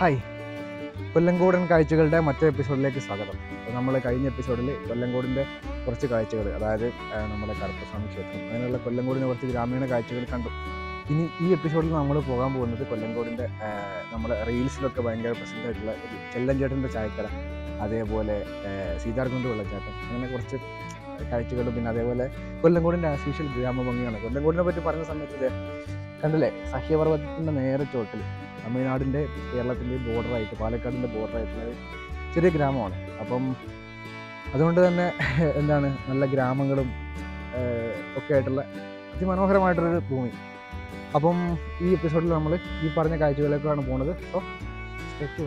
Hi. കൊല്ലങ്കോടൻ കാഴ്ചകളുടെ മറ്റേ എപ്പിസോഡിലേക്ക് സ്വാഗതം. നമ്മൾ കഴിഞ്ഞ എപ്പിസോഡിൽ കൊല്ലങ്കോടിന്റെ കുറച്ച് കാഴ്ചകൾ അതായത് നമ്മുടെ കറുപ്പസ്വാമി ക്ഷേത്രം അങ്ങനെയുള്ള കൊല്ലങ്കോടിന്റെ കുറച്ച് ഗ്രാമീണ കാഴ്ചകൾ കണ്ടു. ഇനി ഈ എപ്പിസോഡിൽ നമ്മൾ പോകാൻ പോകുന്നത് കൊല്ലങ്കോടിന്റെ നമ്മുടെ റീൽസിലൊക്കെ ഭയങ്കര പ്രസിദ്ധമായിട്ടുള്ള ഒരു ചെല്ലഞ്ചേട്ടന്റെ ചായക്കട അതേപോലെ സീതാർകുണ്ട് വെള്ളച്ചാട്ടം അങ്ങനെ കുറച്ച് കാഴ്ചകളും പിന്നെ അതേപോലെ കൊല്ലങ്കോടിന്റെ ആസ്യൂഷ്യൽ ഗ്രാമഭംഗിയാണ്. കൊല്ലങ്കോടിനെ പറ്റി പറഞ്ഞ സമയത്ത് കണ്ടില്ലേ? സഹ്യപർവതത്തിന്റെ നേരെ ചോട്ടിൽ തമിഴ്നാടിന്റെ കേരളത്തിന്റെ ബോർഡറായിട്ട് പാലക്കാടിന്റെ ബോർഡറായിട്ടുള്ള ചെറിയ ഗ്രാമമാണ്. അപ്പം അതുകൊണ്ട് തന്നെ എന്താണ് നല്ല ഗ്രാമങ്ങളും ഒക്കെ ആയിട്ടുള്ള അതിമനോഹരമായിട്ടൊരു ഭൂമി. അപ്പം ഈ എപ്പിസോഡിൽ നമ്മൾ ഈ പറഞ്ഞ കാഴ്ചകളിലേക്കാണ് പോണത്. സോ സ്റ്റെറ്റ്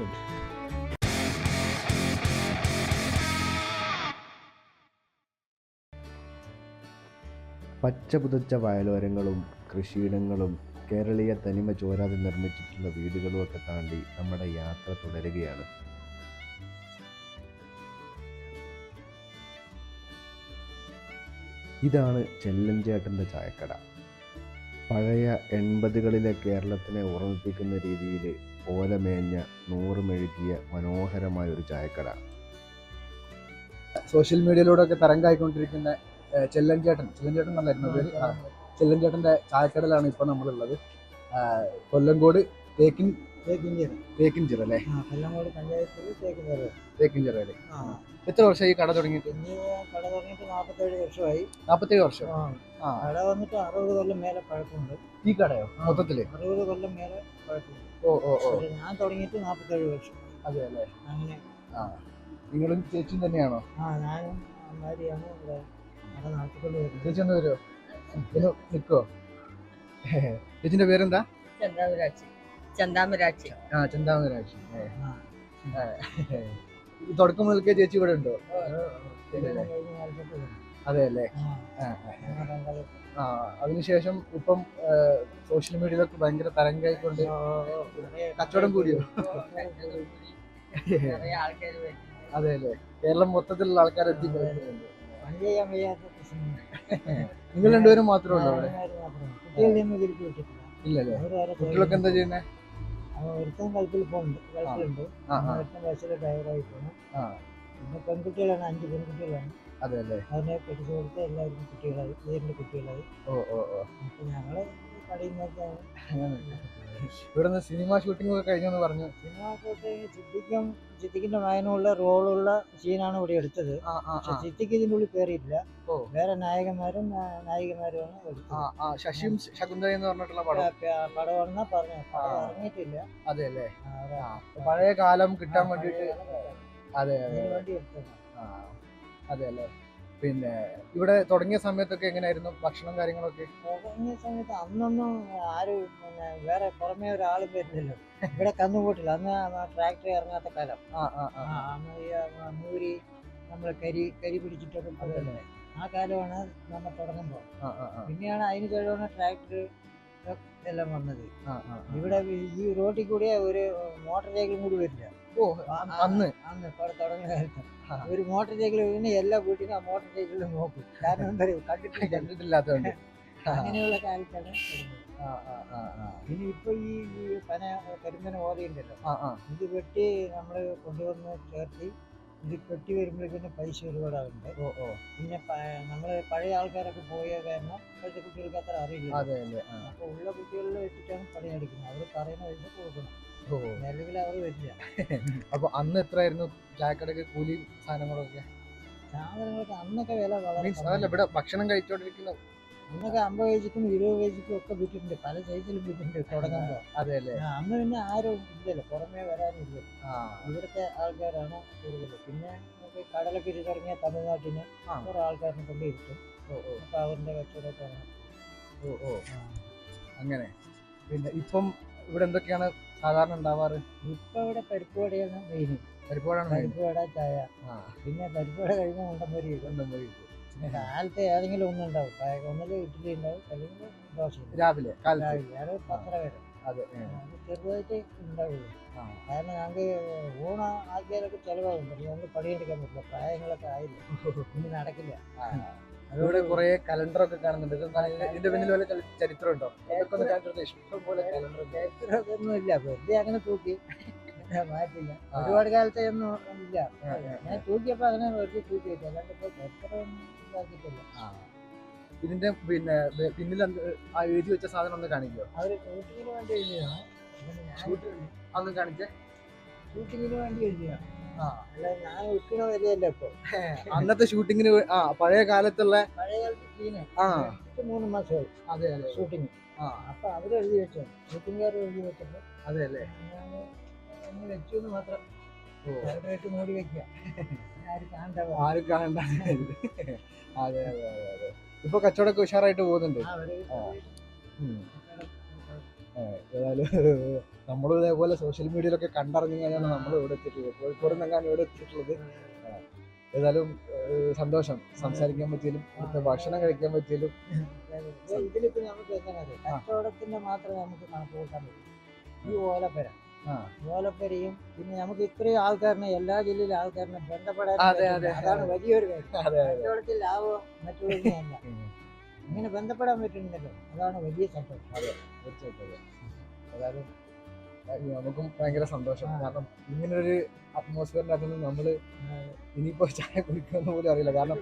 പച്ച പുതച്ച വയലോരങ്ങളും കൃഷിയിടങ്ങളും കേരളീയ തനിമ ചോരാതെ നിർമ്മിച്ചിട്ടുള്ള വീടുകളും ഒക്കെ താണ്ടി നമ്മുടെ യാത്ര തുടരുകയാണ്. ഇതാണ് ചെല്ലഞ്ചേട്ടന്റെ ചായക്കട. പഴയ എൺപതുകളിലെ കേരളത്തിനെ ഓർമ്മിപ്പിക്കുന്ന രീതിയിൽ ഓലമേഞ്ഞ നൂറ് മെഴുകിയ മനോഹരമായ ഒരു ചായക്കട. സോഷ്യൽ മീഡിയയിലൂടെ ഒക്കെ തരംഗായിക്കൊണ്ടിരിക്കുന്ന ചെല്ലഞ്ചേട്ടൻ. ചെല്ലൻചേട്ടൻ ചെല്ലൻചേട്ടൻ എന്നല്ലായിരുന്നു പേര് ചേട്ടന്റെ ചായക്കടയിലാണ് ഇപ്പോൾ നമ്മളുള്ളത്. കൊല്ലംകോട് കൊല്ലങ്കോട് തേക്കിൻ തേക്കിൻചിറ. അല്ലേ? കൊല്ലങ്കോട് പഞ്ചായത്തിൽ എത്ര വർഷമായി കട തുടങ്ങിയിട്ട്? കട തുടങ്ങിയിട്ട് നാൽപ്പത്തേഴ് വർഷമായി. നാൽപ്പത്തേഴ് വർഷം. കട വന്നിട്ട് അറുപത് കൊല്ലം മേലെ പഴക്കമുണ്ട്. ഈ കടയോ? മൊത്തത്തിൽ? അറുപത് കൊല്ലം മേലെ പഴക്കമുണ്ട്. ഓ ഓ ഓ. ഞാൻ തുടങ്ങിയിട്ട് നാൽപ്പത്തേഴ് വർഷം. അതെ അല്ലേ? അങ്ങനെ. ആ. നിങ്ങളും ചേച്ചിയും തന്നെയാണോ? ആ ഞാനും അമ്മാരിയാണ് ഇവിടെ നടത്തിക്കൊണ്ട് വരുന്നത്. ചേച്ചി ഒന്ന് വരുമോ ഒന്ന് നിൽക്കോ? ചേച്ചിന്റെ പേരെന്താ? ചന്താമരാക്ഷി ചന്താമരാക്ഷി ആ ചന്താമരാക്ഷി തുടക്കം മുതൽക്കേ ചേച്ചി ഇവിടെ ഉണ്ടോ. അതെ അല്ലേ ആ അതിനുശേഷം ഇപ്പം സോഷ്യൽ മീഡിയയിലൊക്കെ ഭയങ്കര തരംഗായിക്കൊണ്ട് കച്ചവടം കൂടിയോ? അതെ അല്ലേ കേരളം മൊത്തത്തിലുള്ള ആൾക്കാർ നിങ്ങൾ രണ്ടുപേരും മാത്രമേ ഉള്ളൂ അവിടെ? ഇല്ലല്ലേ? കുട്ടികളൊക്കെ എന്താ ചെയ്യുന്നത് അവൻ ഒരുത്തൻ ഗൾഫിൽ പോകുന്നുണ്ട് ഗൾഫിലുണ്ട്. ആ ആ. ഒരുത്തൻ ബസ്സിലെ ഡ്രൈവറായി പോകണം ആ. പിന്നെ പെൺകുട്ടികളാണ് അഞ്ച് പെൺകുട്ടികളാണ്. അതെ അല്ലേ അതിനെ കൊടുത്ത് കുട്ടികളായി കുട്ടികളായി. ഓ ഓ ഓ. ഞങ്ങൾ കടയിൽ നിന്നൊക്കെയാണ് ഇവിടെ നിന്ന് സിനിമ ഷൂട്ടിംഗ് ഒക്കെ കഴിഞ്ഞു പറഞ്ഞു. സിനിമ ഷൂട്ടിംഗ് ചിത്തിക്കും ചിത്തിക്കിന്റെ നായനുള്ള റോളുള്ള സീനാണ് ഇവിടെ എടുത്തത്. ആ ഇതിന്റെ ഇതിന്റെ ഉള്ളിൽ കയറിയില്ല വേറെ നായകന്മാരും നായികമാരും നായികമാരുമാണ് എടുത്തത്. ശശിയും ശകുന്തള എന്ന് പറഞ്ഞിട്ടുള്ള പടം. പടമാണെന്നാ പറഞ്ഞു. ഇറങ്ങിയിട്ടില്ല. അതെ അല്ലേ? പഴയ കാലം കിട്ടാൻ വേണ്ടിട്ട് വേണ്ടിയിട്ട്. അതെ അതെ അതെ അല്ലേ? പിന്നെ ഇവിടെ തുടങ്ങിയ സമയത്തൊക്കെ എങ്ങനെയായിരുന്നു ഭക്ഷണം കാര്യങ്ങളൊക്കെ? തുടങ്ങിയ സമയത്ത് അന്നൊന്നും ആരും പിന്നെ വേറെ പുറമേ ഒരാളും വരുന്നില്ല ഇവിടെ കന്നുകൂട്ടില്ല അന്ന് ട്രാക്ടർ ഇറങ്ങാത്ത കാലം. മൂരി നമ്മൾ കരി കരി പിടിച്ചിട്ടൊക്കെ പോകുന്നത് ആ കാലമാണ് നമ്മൾ തുടങ്ങുമ്പോൾ പിന്നെയാണ് അതിന് കഴിവാണ് ട്രാക്ടർ എല്ലാം വന്നത്. ഇവിടെ ഈ റോഡിൽ കൂടിയ ഒരു മോട്ടോർ സൈക്കിളും കൂടി വരില്ല. ഓ അന്ന്. അന്ന് തുടങ്ങിയ കാലത്ത് ഒരു മോട്ടോർ സൈക്കിൾ പിന്നെ എല്ലാ വീട്ടിലും ആ മോട്ടോർ സൈക്കിളിൽ നോക്കും. കാരണം എന്താ കണ്ടിട്ടില്ല. കണ്ടിട്ടില്ലാത്തതുകൊണ്ട്. അങ്ങനെയുള്ള കാലത്താണ് പിന്നെ ഇപ്പൊ ഈ പന കരിമ്പന ഓലയുണ്ടല്ലോ. ഇത് വെട്ടി നമ്മൾ കൊണ്ടുവന്ന് ചേർത്തി. ഇത് കെട്ടി വരുമ്പോഴേക്കും പൈസ ഒരുപാടാകുന്നുണ്ട് ഓ ഓ. പിന്നെ നമ്മൾ പഴയ ആൾക്കാരൊക്കെ പോയ കാരണം ഇപ്പോഴത്തെ കുട്ടികൾക്ക് അത്ര അറിയില്ല അപ്പൊ ഉള്ള കുട്ടികളിൽ വെച്ചിട്ടാണ് പണിയെടുക്കുന്നത്. അവർ പറയുന്ന പൈസ കൊടുക്കണം. നിലവിൽ അവർ വരില്ല. അപ്പൊ അന്ന് എത്രയായിരുന്നു ചായക്കടക്ക് കൂലി സാധനങ്ങളൊക്കെ? സാധനങ്ങളൊക്കെ അന്നൊക്കെ വില വളരെ മീൻസ് അതല്ല ഇവിടെ ഭക്ഷണം കഴിച്ചോണ്ടിരിക്കുന്ന അന്നൊക്കെ അമ്പത് കേജിക്കും ഇരുപത് കേജിക്കും ഒക്കെ വിറ്റിട്ടുണ്ട്. പല സൈസിലും വിറ്റിട്ടുണ്ട് തുടങ്ങുമ്പോൾ അതെ അല്ലേ അന്ന് പിന്നെ ആരും ഇല്ലല്ലോ. പുറമേ വരാനില്ല. ഇവിടുത്തെ ആൾക്കാരാണ് കൂടുതൽ പിന്നെ നമുക്ക് കടലൊക്കെ തുടങ്ങിയ തമിഴ്നാട്ടിന്. കുറെ ആൾക്കാരിനെ കൊണ്ട് ഇരുത്തും അപ്പൊ അവരുടെ കച്ചവടമൊക്കെ ഓ ഓ. അങ്ങനെ. പിന്നെ ഇപ്പം ഇവിടെ എന്തൊക്കെയാണ് സാധാരണ ഉണ്ടാവാറ്? ഇപ്പൊ ഇവിടെ പരിപ്പ് വടയാണ് മെയിൻ. പരിപ്പ് വട ചായ. പിന്നെ പരിപ്പ് വട കഴിഞ്ഞ ഉണ്ടമ്പരി രണ്ടും പിന്നെ കാലത്ത് ഏതെങ്കിലും ഒന്നും ഉണ്ടാവും. ഒന്നിൽ ഇഡ്ഡലി ഉണ്ടാവും അല്ലെങ്കിൽ ദോശ രാവിലെ രാവിലെ. അത് പത്തര വരെ. അതെ. ചെറുതായിട്ട് ഉണ്ടാവുള്ളൂ. കാരണം ഞങ്ങൾക്ക് ഊണ ആക്കിയാലൊക്കെ ചിലവാകും. ഞങ്ങൾക്ക് പണിയെടുക്കാൻ പറ്റില്ല. പ്രായങ്ങളൊക്കെ ആയില്ല. ഇനി നടക്കില്ല. ഇവിടെ കുറെ കലണ്ടർ ഒക്കെ കാണുന്നുണ്ട് ഇതിന്റെ പിന്നിൽ വല്ല ചരിത്രമുണ്ടോ? ചരിത്രം ഉണ്ടോ അതൊക്കെ ഒന്ന് കാണിച്ചു ഇഷ്ടം പോലെ കലണ്ടർ ഇല്ല വെറുതെ അങ്ങനെ തൂക്കി. മാറ്റില്ല. ഒരുപാട് കാലത്തെ ഒന്നും ഇല്ല. ഞാൻ തൂക്കിയപ്പോ അങ്ങനെ വെറുതെ തൂക്കി വെച്ചു. അല്ലാണ്ട് ഇപ്പൊ എത്ര ഒന്നും ഇതാക്കിയിട്ടില്ല ഇതിന്റെ പിന്നെ പിന്നിൽ ആ എഴുതി വെച്ച സാധനം ഒന്ന് കാണിക്കോ? അവർ ഷൂട്ടിങ്ങിന് വേണ്ടി എഴുതിയാണ് അതൊന്ന് കാണിച്ചേ. ഷൂട്ടിങ്ങിന് വേണ്ടി അല്ല ഞാൻ വിൽക്കണ വിലയല്ല ഇപ്പൊ. അന്നത്തെ ഷൂട്ടിങ്ങിന് ആ പഴയ കാലത്തുള്ള പഴയ കാലത്ത് ആ. മൂന്ന് മാസമായി അതെ അതെ. ഷൂട്ടിങ്. ആ. അപ്പൊ അവർ എഴുതി വെച്ചു ഷൂട്ടിംഗുകാർ എഴുതി വെച്ചപ്പോ അതെ അല്ലേ? ഞാൻ വെച്ചു എന്ന് മാത്രം. ഡയറക്ടറായിട്ട് മൂടി വെക്കുക. ആരും കാണണ്ട? ആരും കാണണ്ട? അതെ അതെ അതെ അതെ. ഇപ്പൊ കച്ചവടമൊക്കെ ഉഷാറായിട്ട് പോകുന്നുണ്ട്. ഏതായാലും നമ്മളും ഇതേപോലെ സോഷ്യൽ മീഡിയയിലൊക്കെ കണ്ടറിഞ്ഞു കഴിഞ്ഞാണ് നമ്മൾ ഇവിടെ എത്തിയിട്ടുള്ളത്. കോഴിക്കോട് നിന്നാണ് ഇവിടെ എത്തിയിട്ടുള്ളത്. ഏതായാലും സന്തോഷം. സംസാരിക്കാൻ പറ്റിയാലും ഇവിടുത്തെ ഭക്ഷണം കഴിക്കാൻ പറ്റിയാലും ഇതിലിപ്പോ നമുക്ക് എങ്ങനെ കച്ചവടത്തിന്റെ മാത്രമേ നമുക്ക് കണക്ക് കൂട്ടാൻ പറ്റൂ. ഈ ഓലപ്പര. ഓലപ്പരയും പിന്നെ നമുക്ക് ഇത്രയും ആൾക്കാരനെ എല്ലാ ജില്ലയിലെ ആൾക്കാരനെ ബന്ധപ്പെടാൻ അതെ, അതെ. അതാണ് വലിയൊരു കാര്യം. കച്ചവടത്തിൽ ലാഭം മറ്റുള്ളതിനല്ല ഉം. ഇങ്ങനെ ബന്ധപ്പെടാൻ പറ്റുന്നുണ്ടല്ലോ. അതാണ് വലിയ സന്തോഷം തീർച്ചയായിട്ടും അതെ. ഏതായാലും ഏഹ്, നമുക്കും ഭയങ്കര സന്തോഷം. കാരണം ഇങ്ങനൊരു അറ്റ്മോസ്ഫിയറിന്റെ അകത്ത് നിന്ന് നമ്മൾ ഇനിയിപ്പോ ചായ കുടിക്കുമെന്ന് പോലും അറിയില്ല. കാരണം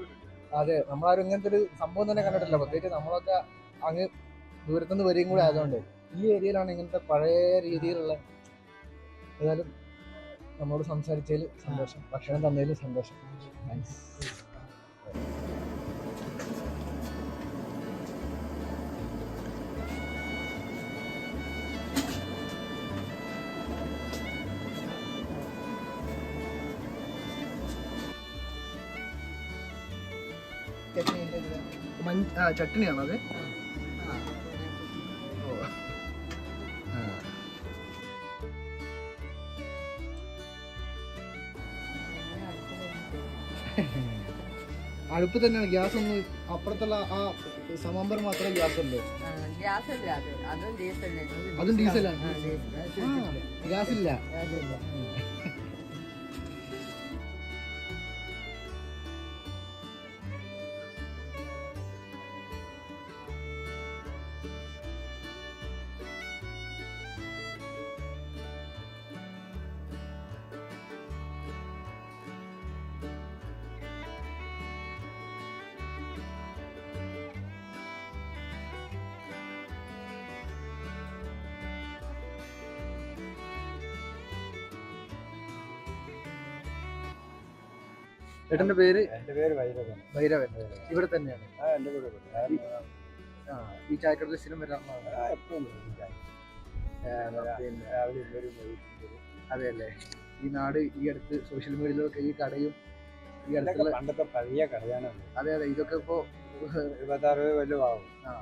അതെ നമ്മളാരും ഇങ്ങനത്തെ ഒരു സംഭവം തന്നെ കണ്ടിട്ടില്ല. പ്രത്യേകിച്ച് നമ്മളൊക്കെ അങ്ങ് ദൂരത്തുനിന്ന് വരികയും കൂടെ ആയതുകൊണ്ട് ഈ ഏരിയയിലാണ് ഇങ്ങനത്തെ പഴയ രീതിയിലുള്ള ഏതായാലും നമ്മളോട് സംസാരിച്ചതിൽ സന്തോഷം. ഭക്ഷണം തന്നതിൽ സന്തോഷം. താങ്ക്സ് ചട്നിയാണോ അത്? അടുപ്പ് തന്നെയാണ്. ഗ്യാസ് ഒന്ന് അപ്പുറത്തുള്ള ആ സമാമ്പർ മാത്രമേ ഗ്യാസ് ഉള്ളൂ അതും. ഡീസലാണ്. ഗ്യാസ് ഇല്ല ചേട്ടന്റെ പേര്? എന്റെ പേര് ഭൈരവൻ ഇവിടെ തന്നെയാണ്. ആ എന്റെ വൈരവൻ. ആ, ഈ ചായക്കട സ്ഥിരം വരാറുള്ളതാണ് ആ, എപ്പോഴും വരും ചായ. പിന്നെ രാവിലെ വരും വൈകിട്ടും വരും. അതെ അല്ലേ ഈ നാട് ഈ അടുത്ത് സോഷ്യൽ മീഡിയയിലൊക്കെ ഈ കടയും ഈ ഇതൊക്കെ അടുത്തുള്ള പണ്ടത്തെ പഴയ കടയാണ് അതെ അതെ. ഇതൊക്കെ ഇപ്പോ ആവും. ആ,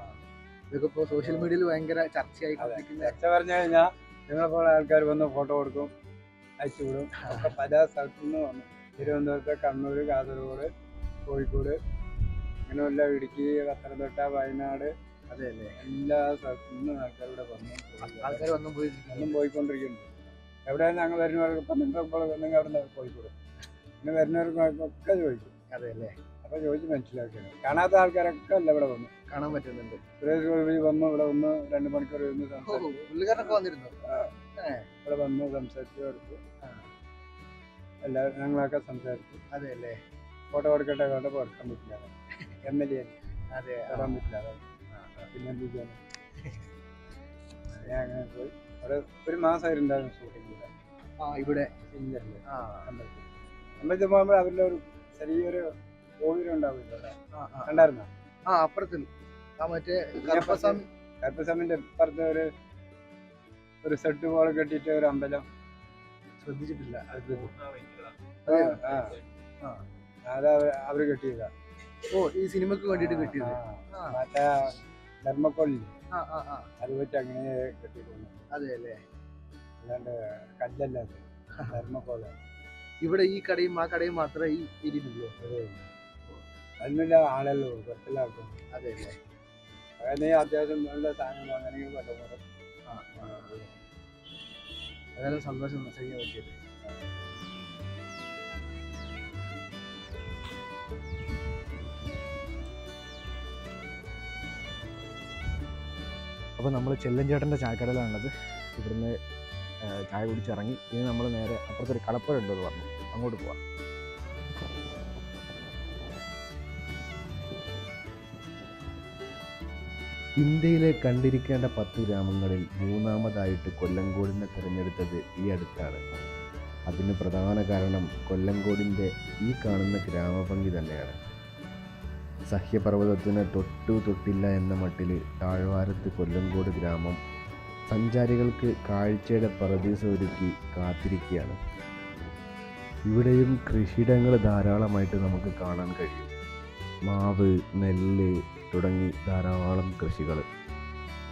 ഇതൊക്കെ ഇപ്പോ സോഷ്യൽ മീഡിയയിൽ ഭയങ്കര ചർച്ചയായി ചർച്ച പറഞ്ഞു കഴിഞ്ഞാൽ നിങ്ങളെപ്പോലെ ആൾക്കാർ വന്ന് ഫോട്ടോ കൊടുക്കും അയച്ചു വിടും പല സ്ഥലത്തു നിന്ന് വന്നു. തിരുവനന്തപുരത്ത് കണ്ണൂർ കാസർഗോഡ് കോഴിക്കോട് അങ്ങനെയുള്ള ഇടുക്കി പത്തനംതിട്ട വയനാട് അതെയല്ലേ എല്ലാ സ്ഥലത്തുനിന്നും ആൾക്കാർ ഇവിടെ വന്നു പോയി. ആൾക്കാർ വന്നും എന്നും പോയിക്കൊണ്ടിരിക്കുന്നു. എവിടെ ഞങ്ങൾ വരുന്നവർക്ക് ഇപ്പം നിങ്ങൾക്ക് നിങ്ങൾ അവിടെ നിന്ന് കോഴിക്കോട്? പിന്നെ വരുന്നവർക്കൊക്കെ ചോദിക്കും. അതെ അല്ലേ അപ്പൊ ചോദിച്ച് മനസ്സിലാക്കിയത് കാണാത്ത ആൾക്കാരൊക്കെ അല്ല ഇവിടെ വന്നു. കാണാൻ പറ്റുന്നുണ്ട്. സുരേഷ് ഗോപി വന്നു ഇവിടെ വന്ന് രണ്ട് മണിക്കൂർ ഇരുന്ന് സംസാരിച്ചു. വന്നിരുന്നു? ഇവിടെ വന്ന് സംസാരിച്ചു കൊടുത്തു. എല്ലാവരും ഞങ്ങളൊക്കെ സംസാരിച്ചു. അതെ അല്ലേ ഫോട്ടോ കൊടുക്കട്ടെ ഫോട്ടോ കൊടുക്കാൻ പറ്റില്ല എം എൽ എ. അതെ. വരാൻ പറ്റില്ല. പിന്നെ എന്ത് ചെയ്യാൻ അങ്ങനെ പോയി. അവിടെ ഒരു മാസമായിട്ടുണ്ടായിരുന്നു ഷൂട്ടിംഗ് ആ ഇവിടെ. ആ. അമ്പലത്തിൽ. അമ്പലത്തിൽ പോകുമ്പോൾ അവരുടെ ഒരു ചെറിയൊരു ഓവിരം ഉണ്ടാവില്ല. കണ്ടായിരുന്നോ? ആ അപ്പുറത്തിൽ ആ മറ്റേ കറുപ്പസ്വാമി കറുപ്പസ്വാമിന്റെ ഇപ്പുറത്തെ ഒരു ഒരു സെട്ട് പോലെ കെട്ടിയിട്ട് ഒരു അമ്പലം ശ്രദ്ധിച്ചിട്ടില്ല അത് അവര്- കെട്ടിയതാ. ഓ ഈ സിനിമക്ക് വേണ്ടിട്ട് കെട്ടിയത്? മറ്റേ ധർമ്മക്കൊള്ളി. അത് വെച്ച് അങ്ങനെ കെട്ടിയിട്ടുണ്ട്. അതെ അല്ലേ? അല്ലാണ്ട് കല്ലല്ല ധർമ്മക്കോള ധർമ്മക്കോല ഇവിടെ ഈ കടയും ആ കടയും മാത്രമേ ഈ ഇരിക്കുള്ളൂ അതിനുള്ള ആളല്ലോ കുറച്ചെല്ലാവർക്കും അതെ അല്ലേ? അങ്ങനെ അത്യാവശ്യം നല്ല സാധനം വാങ്ങണമെങ്കിൽ ആ. ഏതായാലും സന്തോഷം മെസ്സേജ് പറ്റിയത്. അപ്പോൾ നമ്മൾ ചെല്ലഞ്ചേട്ടന്റെ ചായക്കടയിലാണുള്ളത്. ഇവിടുന്ന് ചായ കുടിച്ചിറങ്ങി. ഇനി നമ്മൾ നേരെ അപ്പുറത്തൊരു കടപ്പുഴ ഉണ്ടെന്ന് പറഞ്ഞു. അങ്ങോട്ട് പോവാം. ഇന്ത്യയിലെ കണ്ടിരിക്കേണ്ട പത്ത് ഗ്രാമങ്ങളിൽ മൂന്നാമതായിട്ട് കൊല്ലങ്കോടിനെ തിരഞ്ഞെടുത്തത് ഈ അടുത്താണ്. അതിന് പ്രധാന കാരണം കൊല്ലങ്കോടിന്റെ ഈ കാണുന്ന ഗ്രാമഭംഗി തന്നെയാണ്. സഹ്യപർവതത്തിന് തൊട്ടു തൊട്ടില്ല എന്ന മട്ടിൽ താഴ്വാരത്ത് കൊല്ലങ്കോട് ഗ്രാമം സഞ്ചാരികൾക്ക് കാഴ്ചയുടെ പറദീസ ഒരുക്കി കാത്തിരിക്കുകയാണ്. ഇവിടെയും കൃഷിയിടങ്ങൾ ധാരാളമായിട്ട് നമുക്ക് കാണാൻ കഴിയും. മാവ് നെല്ല് തുടങ്ങി ധാരാളം കൃഷികൾ.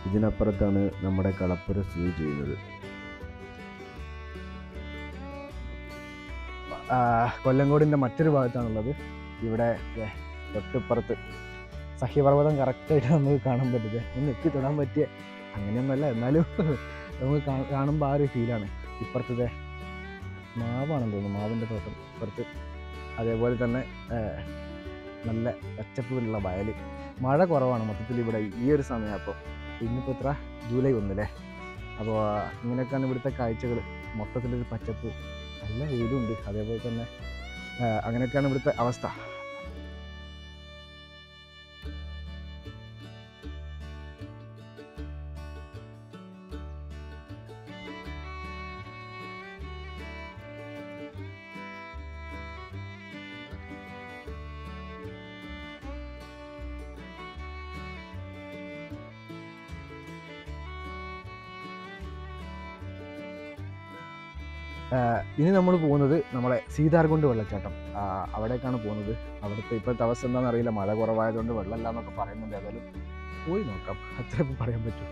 ഇതിനപ്പുറത്താണ് നമ്മുടെ കളപ്പുര സ്ഥിതി ചെയ്യുന്നത്. കൊല്ലങ്കോടിന്റെ മറ്റൊരു ഭാഗത്താണുള്ളത്. ഇവിടെ തൊട്ടിപ്പുറത്ത് സഹ്യപർവതം കറക്റ്റായിട്ട് നമുക്ക് കാണാൻ പറ്റില്ല? ഒന്ന് എത്തി തൊടാൻ പറ്റിയ അങ്ങനെയൊന്നുമല്ല എന്നാലും നമുക്ക് കാണുമ്പോൾ ആ ഒരു ഫീലാണ് ഇപ്പുറത്തത് മാവാണെന്ന് തോന്നുന്നു മാവിന്റെ തോട്ടം ഇപ്പുറത്ത്. അതേപോലെ തന്നെ നല്ല പച്ചപ്പുള്ള വയൽ മഴ കുറവാണ് മൊത്തത്തിൽ ഇവിടെ ഈ ഒരു സമയം. അപ്പോൾ ഇന്നിപ്പോൾ എത്ര? ജൂലൈ ഒന്നല്ലേ? അപ്പോൾ ഇങ്ങനെയൊക്കെയാണ് ഇവിടുത്തെ കാഴ്ചകൾ മൊത്തത്തിലൊരു പച്ചപ്പ് നല്ല വെയിലുണ്ട് അതേപോലെ തന്നെ അങ്ങനെയൊക്കെയാണ് ഇവിടുത്തെ അവസ്ഥ. ഇനി നമ്മൾ പോകുന്നത് നമ്മളെ സീതാർകുണ്ട് വെള്ളച്ചാട്ടം. അവിടേക്കാണ് പോകുന്നത്. അവിടുത്തെ ഇപ്പോഴത്തെ അവസ്ഥ എന്താണെന്ന് അറിയില്ല. മഴ കുറവായതുകൊണ്ട് വെള്ളമില്ല എന്നൊക്കെ പറയുന്നുണ്ട്. ഏതായാലും പോയി നോക്കാം. അത്രയും പറയാൻ പറ്റൂ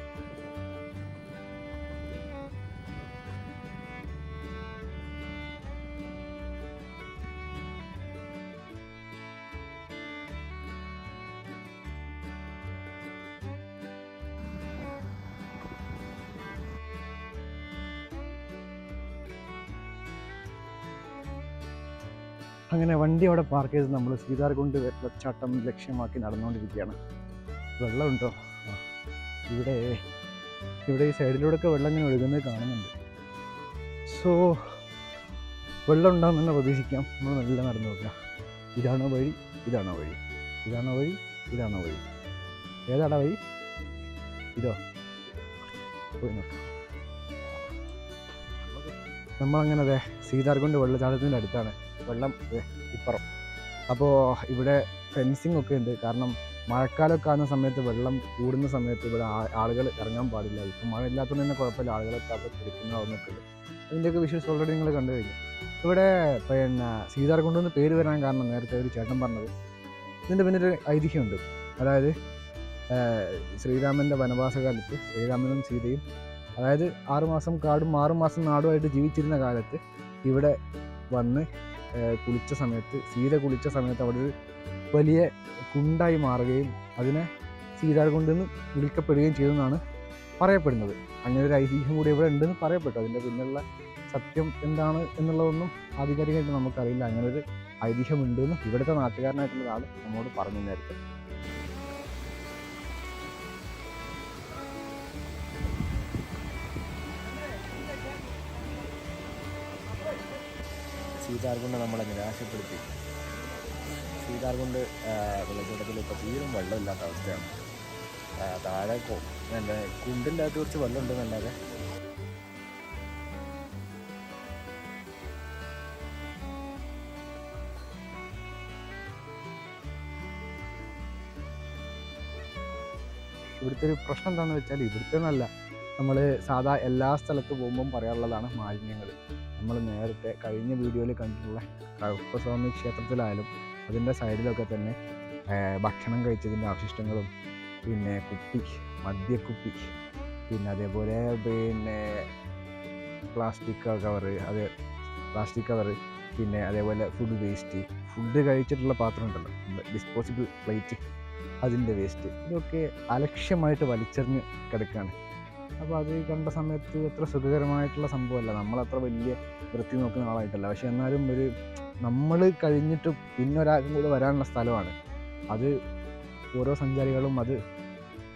അങ്ങനെ വണ്ടി അവിടെ പാർക്ക് ചെയ്ത് നമ്മൾ സീതാർകുണ്ട് വെള്ളച്ചാട്ടം ലക്ഷ്യമാക്കി നടന്നുകൊണ്ടിരിക്കുകയാണ്. വെള്ളമുണ്ടോ? ഇവിടെ ഇവിടെ ഈ സൈഡിലൂടെയൊക്കെ വെള്ളം ഇങ്ങനെ ഒഴുകുന്നത് കാണുന്നുണ്ട്. സോ വെള്ളം ഉണ്ടാകും തന്നെ പ്രതീക്ഷിക്കാം. നമ്മൾ നല്ല നടന്നു നോക്കാം. ഇതാണോ വഴി? ഇതാണോ വഴി? ഇതാണോ വഴി? ഇതാണോ വഴി? ഏതാടാ വഴി? ഇതോ. പോയി നോക്കാം. നമ്മളങ്ങനെ അതെ സീതാർകുണ്ട് വെള്ളച്ചാട്ടത്തിന്റെ അടുത്താണ്. വെള്ളം ഇപ്പുറം. അപ്പോൾ ഇവിടെ ഫെൻസിങ് ഒക്കെ ഉണ്ട്. കാരണം മഴക്കാലമൊക്കെ ആകുന്ന സമയത്ത് വെള്ളം കൂടുന്ന സമയത്ത് ഇവിടെ ആളുകൾ ഇറങ്ങാൻ പാടില്ല. ഇപ്പം മഴ ഇല്ലാത്തതുകൊണ്ട് തന്നെ കുഴപ്പമില്ല. ആളുകളൊക്കെ അവിടെ കുടിക്കുന്നതൊക്കെ ഉണ്ട്. അതിന്റെയൊക്കെ വിഷ്വൽസ് ഓൾറെഡി നിങ്ങൾ കണ്ടു കഴിഞ്ഞു. ഇവിടെ പിന്നെ സീതാർകുണ്ട് എന്ന് പേര് വരാൻ കാരണം നേരത്തെ ഒരു ചേട്ടൻ പറഞ്ഞത്. ഇതിന്റെ പിന്നൊരു ഐതിഹ്യമുണ്ട്. അതായത് ശ്രീരാമന്റെ വനവാസകാലത്ത് ശ്രീരാമനും സീതയും അതായത് ആറുമാസം കാടും ആറുമാസം നാടുമായിട്ട് ജീവിച്ചിരുന്ന കാലത്ത് ഇവിടെ വന്ന് കുളിച്ച സമയത്ത് സീത കുളിച്ച സമയത്ത് അവിടെ ഒരു വലിയ കുണ്ടായി മാറുകയും അതിനെ സീതാർകുണ്ടെന്ന് വിളിക്കപ്പെടുകയും ചെയ്തെന്നാണ് പറയപ്പെടുന്നത്. അങ്ങനെ ഒരു ഐതിഹ്യം കൂടി ഇവിടെ ഉണ്ടെന്ന് പറയപ്പെട്ടു. അതിന്റെ പിന്നിലുള്ള സത്യം എന്താണ് എന്നുള്ളതൊന്നും ആധികാരികമായിട്ട് നമുക്കറിയില്ല. അങ്ങനെ ഒരു ഐതിഹ്യം ഉണ്ടെന്ന് ഇവിടുത്തെ നാട്ടുകാരനായിട്ടുള്ള ആൾ നമ്മോട് പറഞ്ഞു നേരത്തെ സീതാർകുണ്ട് നമ്മളെ നിരാശപ്പെടുത്തി. സീതാർകുണ്ട് വെള്ളച്ചാട്ടത്തിൽ ഇപ്പോൾ തീരും വെള്ളമില്ലാത്ത അവസ്ഥയാണ്. താഴെ എന്റെ കുണ്ടിന്റെ അകത്ത് കുറച്ച് വെള്ളം ഉണ്ടെന്നല്ലാതെ ഇവിടുത്തെ ഒരു പ്രശ്നം എന്താണെന്ന് വെച്ചാൽ ഇവിടുത്തെ എന്നല്ല നമ്മൾ സാധാ എല്ലാ സ്ഥലത്ത് പോകുമ്പം പറയാനുള്ളതാണ് മാലിന്യങ്ങൾ നമ്മൾ നേരത്തെ കഴിഞ്ഞ വീഡിയോയിൽ കണ്ടിട്ടുള്ള കഴുപ്പസ്വാമി ക്ഷേത്രത്തിലായാലും അതിന്റെ സൈഡിലൊക്കെ തന്നെ ഭക്ഷണം കഴിച്ചതിന്റെ അവശിഷ്ടങ്ങളും പിന്നെ കുപ്പി മദ്യക്കുപ്പി പിന്നെ അതേപോലെ പിന്നെ പ്ലാസ്റ്റിക് കവറ് അത് പ്ലാസ്റ്റിക് കവറ് പിന്നെ അതേപോലെ ഫുഡ് വേസ്റ്റ് ഫുഡ് കഴിച്ചിട്ടുള്ള പാത്രം ഉണ്ടല്ലോ ഡിസ്പോസിബിൾ പ്ലേറ്റ് അതിന്റെ വേസ്റ്റ് ഇതൊക്കെ അലക്ഷ്യമായിട്ട് വലിച്ചെറിഞ്ഞ് കിടക്കുകയാണ് അപ്പോൾ അത് കണ്ട സമയത്ത് അത്ര സുഖകരമായിട്ടുള്ള സംഭവമല്ല. നമ്മളത്ര വലിയ വൃത്തി നോക്കുന്ന ആളായിട്ടല്ല. പക്ഷെ എന്നാലും ഒരു നമ്മൾ കഴിഞ്ഞിട്ട് പിന്നെ ഒരാൾക്കും കൂടെ വരാനുള്ള സ്ഥലമാണ്. അത് ഓരോ സഞ്ചാരികളും അത്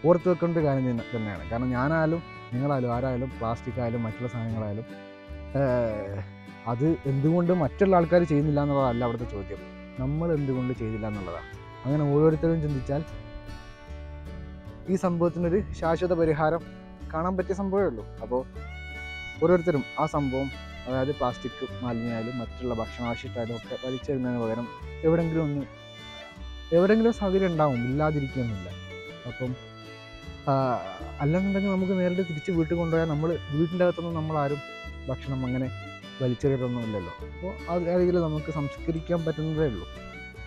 ഓർത്ത് വെക്കേണ്ട കാര്യം തന്നെ- തന്നെയാണ്. കാരണം ഞാനായാലും നിങ്ങളായാലും ആരായാലും പ്ലാസ്റ്റിക് ആയാലും മറ്റുള്ള സാധനങ്ങളായാലും അത് എന്തുകൊണ്ട് മറ്റുള്ള ആൾക്കാർ ചെയ്യുന്നില്ല എന്നുള്ളതല്ല അവിടുത്തെ ചോദ്യം. നമ്മൾ എന്തുകൊണ്ട് ചെയ്തില്ല എന്നുള്ളതാണ്. അങ്ങനെ ഓരോരുത്തരും ചിന്തിച്ചാൽ ഈ സംഭവത്തിനൊരു ശാശ്വത പരിഹാരം കാണാൻ പറ്റിയ സംഭവമേ ഉള്ളൂ. അപ്പോൾ ഓരോരുത്തരും ആ സംഭവം അതായത് പ്ലാസ്റ്റിക് മാലിന്യമായാലും മറ്റുള്ള ഭക്ഷണാവശ്യമായാലും ഒക്കെ വലിച്ചെറിയുന്നതിന് പകരം എവിടെയെങ്കിലും ഒന്ന് എവിടെയെങ്കിലും സൗകര്യം ഉണ്ടാവും ഇല്ലാതിരിക്കുകയൊന്നുമില്ല അപ്പം അല്ലെന്നുണ്ടെങ്കിൽ നമുക്ക് നേരിട്ട് തിരിച്ച് വീട്ടിൽ കൊണ്ടുപോയാൽ നമ്മൾ വീട്ടിന്റെ അകത്തൊന്നും നമ്മളാരും ഭക്ഷണം അങ്ങനെ വലിച്ചെറിയതൊന്നുമില്ലല്ലോ അപ്പോൾ അത് രീതിയിൽ നമുക്ക് സംസ്കരിക്കാൻ പറ്റുന്നതേ ഉള്ളൂ.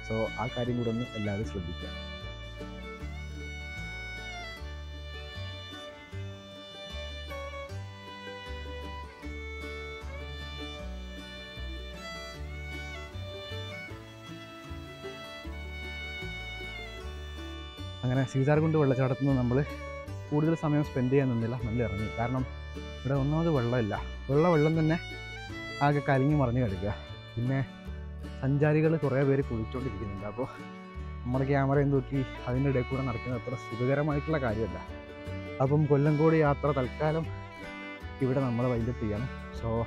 സോ ആ കാര്യം കൂടെ ഒന്ന് എല്ലാവരും ശ്രദ്ധിക്കുക. അങ്ങനെ സീതാർകുണ്ട് വെള്ളച്ചാട്ടത്തിൽ നമ്മൾ കൂടുതൽ സമയം സ്പെൻഡ് ചെയ്യാൻ നിന്നില്ല നല്ല ഇറങ്ങി. കാരണം ഇവിടെ ഒന്നാമത് വെള്ളമില്ല. ഉള്ള വെള്ളം തന്നെ ആകെ കലങ്ങി മറിഞ്ഞ് കിടക്കുക. പിന്നെ സഞ്ചാരികൾ കുറേ പേര് കുളിച്ചുകൊണ്ടിരിക്കുന്നുണ്ട് അപ്പോൾ നമ്മുടെ ക്യാമറയും തൂക്കി അതിന്റെ ഇടയിൽ കൂടെ നടക്കുന്നത് അത്ര സുഖകരമായിട്ടുള്ള കാര്യമല്ല. അപ്പം കൊല്ലംകോട് യാത്ര തൽക്കാലം ഇവിടെ നമ്മൾ വൈകിട്ട് ചെയ്യണം. സോ